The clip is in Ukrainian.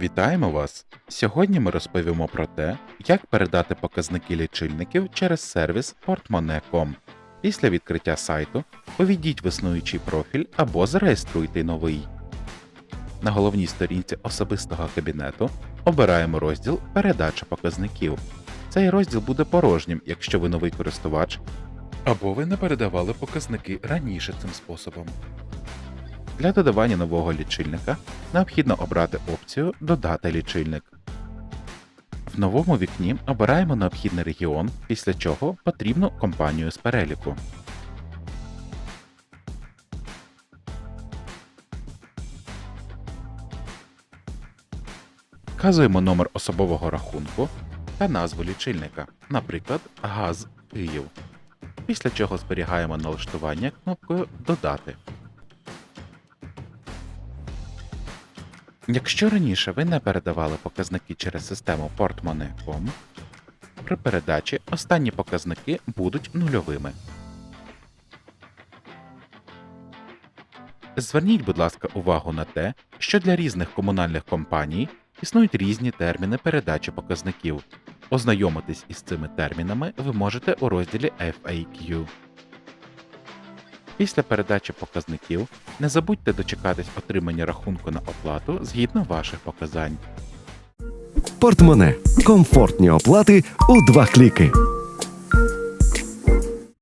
Вітаємо вас! Сьогодні ми розповімо про те, як передати показники лічильників через сервіс Portmonee.com. Після відкриття сайту повідіть в існуючий профіль або зареєструйте новий. На головній сторінці особистого кабінету обираємо розділ Передача показників. Цей розділ буде порожнім, якщо ви новий користувач або ви не передавали показники раніше цим способом. Для додавання нового лічильника необхідно обрати опцію Додати лічильник. В новому вікні обираємо необхідний регіон, після чого потрібну компанію з переліку. Вказуємо номер особового рахунку та назву лічильника, наприклад, Газ Київ. Після чого зберігаємо налаштування кнопкою Додати. Якщо раніше ви не передавали показники через систему Portmonee.com, при передачі останні показники будуть нульовими. Зверніть, будь ласка, увагу на те, що для різних комунальних компаній існують різні терміни передачі показників. Ознайомитись із цими термінами ви можете у розділі FAQ. Після передачі показників не забудьте дочекатись отримання рахунку на оплату згідно ваших показань. Портмоне. Комфортні оплати у два кліки.